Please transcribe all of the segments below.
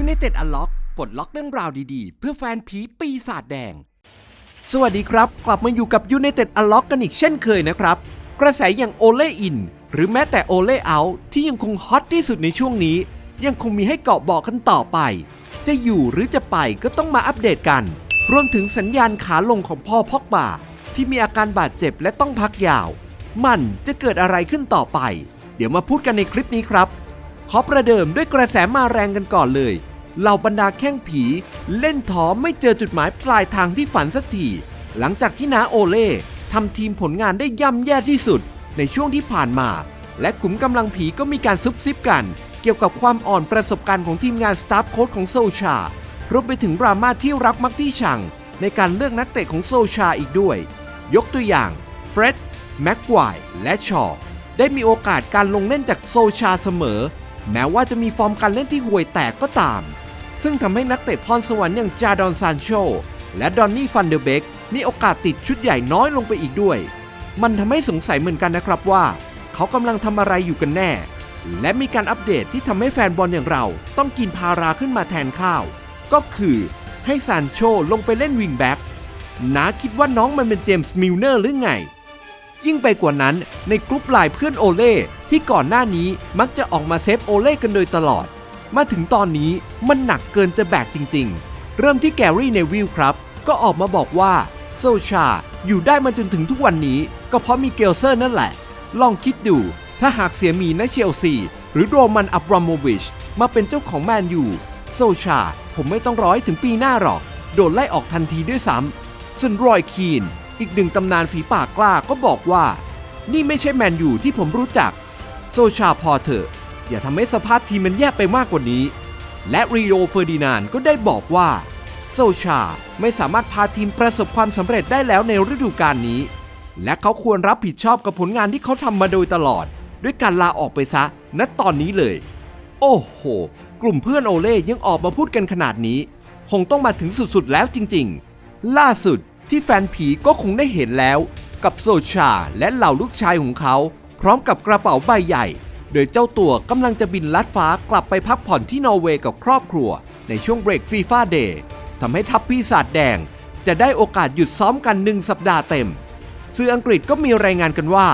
United Unlock ปลดล็อกเรื่องราวดีๆ เพื่อแฟนผีปีศาจแดง สวัสดีครับ กลับมาอยู่กับ United Unlock กันอีกเช่นเคยนะครับ กระแสอย่างโอเล่อินหรือแม้แต่โอเล่เอาที่ยังคงฮอตที่สุดในช่วงนี้ ยังคงมีให้เกาะบอกกันต่อไป จะอยู่หรือจะไปก็ต้องมาอัปเดตกัน รวมถึงสัญญาณขาลงของพ่อพอกบาที่มีอาการบาดเจ็บและต้องพักยาว มันจะเกิดอะไรขึ้นต่อไป เดี๋ยวมาพูดกันในคลิปนี้ครับ ขอประเดิมด้วยกระแสมาแรงกันก่อนเลย เหล่าบรรดาแข้งผี เล่นท้อไม่เจอจุดหมายปลายทางที่ฝันสักที หลังจากที่นาโอเล่ทำทีมผลงานได้ย่ำแย่ที่สุดในช่วงที่ผ่านมา และขุมกำลังผีก็มีการซุบซิบกัน เกี่ยวกับความอ่อนประสบการณ์ของทีมงานสตาฟโค้ชของโซชารวมไปถึงดราม่าที่รักมักที่ชัง ในการเลือกนักเตะของโซชาอีกด้วย ยกตัวอย่างเฟร็ดแม็กควายและชอได้มีโอกาสการลงเล่นจากโซชาเสมอ แม้ว่าจะมีฟอร์มการเล่นที่ห่วยแตกก็ตาม ซึ่งทำให้นักเตะพรสวรรค์อย่างจาดอนซานโชและดอนนี่ฟันเดอร์เบกมีโอกาสติดชุดใหญ่น้อยลงไปอีกด้วย มันทำให้สงสัยเหมือนกันนะครับว่า เขากำลังทำอะไรอยู่กันแน่ และมีการอัปเดตที่ทำให้แฟนบอลอย่างเรา ต้องกินพาราขึ้นมาแทนข้าว ก็คือให้ซานโชลงไปเล่นวิงแบ็กนาคิดว่าน้องมันเป็นเจมส์มิลเนอร์หรือไง ยิ่งไปกว่านั้นในกลุ่มไลน์เพื่อนโอเล่ที่ก่อนหน้านี้มักจะออกมาเซฟโอเล่กันโดยตลอด มาถึงตอนนี้มันหนักเกินจะแบกจริง ๆ เริ่มที่แกรี่เนวิลครับ ก็ออกมาบอกว่าโซชาอยู่ได้มาจนถึงทุกวันนี้ ก็เพราะมีเกลเซอร์นั่นแหละ ลองคิดดู ถ้าหากเสียมีนะเชลซี หรือโรมันอับรามโมวิชมาเป็นเจ้าของแมนยูโซชาผมไม่ต้องรอให้ถึงปีหน้าหรอก โดนไล่ออกทันทีด้วยซ้ำส่วนรอยคีน อีกหนึ่งตำนานฝีปากกล้าก็บอกว่า นี่ไม่ใช่แมนยูที่ผมรู้จัก โซชาพอเถอะ อย่าทำให้สภาพทีมมันแย่ไปมากกว่านี้ และริโอเฟอร์ดินานก็ได้บอกว่า โซชาไม่สามารถพาทีมประสบความสำเร็จได้แล้วในฤดูกาลนี้ และเขาควรรับผิดชอบกับผลงานที่เขาทำมาโดยตลอด ด้วยการลาออกไปซะณตอนนี้เลย โอ้โห กลุ่มเพื่อนโอเล่ยังออกมาพูดกันขนาดนี้ คงต้องมาถึงสุดๆแล้วจริง ๆ ล่าสุด ที่แฟนผีก็คงได้เห็นแล้ว กับโซชาและเหล่าลูกชายของเขา พร้อมกับกระเป๋าใบใหญ่ โดยเจ้าตัวกำลังจะบินลัดฟ้ากลับไปพักผ่อนที่นอร์เวย์กับครอบครัว ในช่วงเบรกฟีฟ่าเดย์ทำให้ทัพปีศาจแดง จะได้โอกาสหยุดซ้อมกันหนึ่งสัปดาห์เต็มสื่ออังกฤษก็มีรายงานกันว่า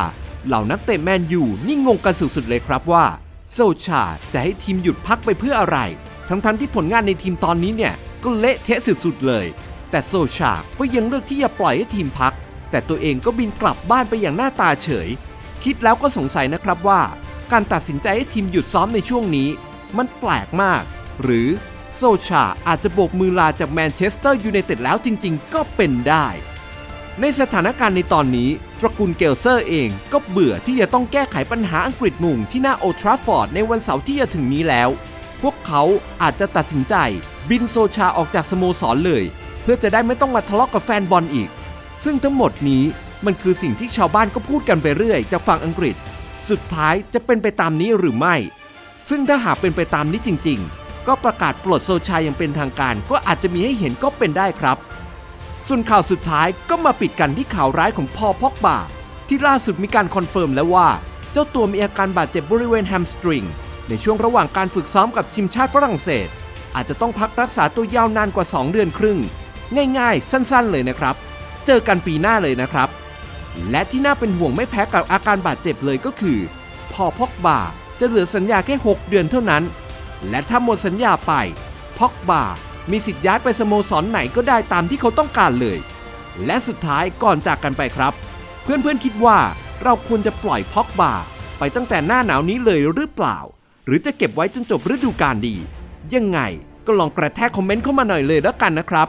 เหล่านักเตะแมนยูนี่งงกันสุดๆเลยครับว่าโซชาจะให้ทีมหยุดพักไปเพื่ออะไร ทั้งๆที่ผลงานในทีมตอนนี้เนี่ยก็เละเทะสุดๆเลย แต่โซชาก็ยังเลือกที่จะปล่อยให้ทีมพัก แต่ตัวเองก็บินกลับบ้านไปอย่างหน้าตาเฉย คิดแล้วก็สงสัยนะครับว่า การตัดสินใจให้ทีมหยุดซ้อมในช่วงนี้ มันแปลกมาก หรือโซชาอาจจะโบกมือลาจากแมนเชสเตอร์ยูไนเต็ดแล้วจริง ๆ ก็เป็นได้ ในสถานการณ์ในตอนนี้ตระกูลเกลเซอร์เองก็เบื่อที่จะต้องแก้ไขปัญหาอังกฤษมุงที่หน้าโอทราฟฟอร์ดในวันเสาร์ที่จะถึงนี้แล้ว พวกเขาอาจจะตัดสินใจบินโซชาออกจากสโมสรเลย พื่อจะได้ไม่ต้องมาทะเลาะกกับแฟนบอลอีก ซึ่งทั้งหมดนี้มันคือสิ่งที่ชาวบ้านก็พูดกันไปเรื่อยจากฝั่งอังกฤษ สุดท้ายจะเป็นไปตามนี้หรือไม่ ซึ่งถ้าหากเป็นไปตามนี้จริง ๆ ก็ประกาศปลดโซชาอย่างเป็นทางการ ก็อาจจะมีให้เห็นก็เป็นได้ครับ ส่วนข่าวสุดท้ายก็มาปิดกันที่ข่าวร้ายของพอพอกบาที่ล่าสุดมีการคอนเฟิร์มแล้วว่า เจ้าตัวมีอาการบาดเจ็บบริเวณแฮมสตริงในช่วงระหว่างการฝึกซ้อมกับทีมชาติฝรั่งเศส อาจจะต้องพักรักษาตัวยาวนานกว่า 2 เดือนครึ่ง ง่ายๆ สั้นๆ เลยนะครับ เจอกันปีหน้าเลยนะครับ และที่น่าเป็นห่วงไม่แพ้กับอาการบาดเจ็บเลยก็คือ พอพอกบาจะเหลือสัญญาแค่ 6 เดือนเท่านั้น และถ้าหมดสัญญาไป พอกบามีสิทธิ์ย้ายไปสโมสรไหนก็ได้ตามที่เขาต้องการเลย และสุดท้ายก่อนจากกันไปครับ เพื่อนๆคิดว่าเราควรจะปล่อยพอกบาไปตั้งแต่หน้าหนาวนี้เลยหรือเปล่า หรือจะเก็บไว้จนจบฤดูกาลดี ยังไงก็ลองกระแทกคอมเมนต์เข้ามาหน่อยเลยแล้วกันนะครับ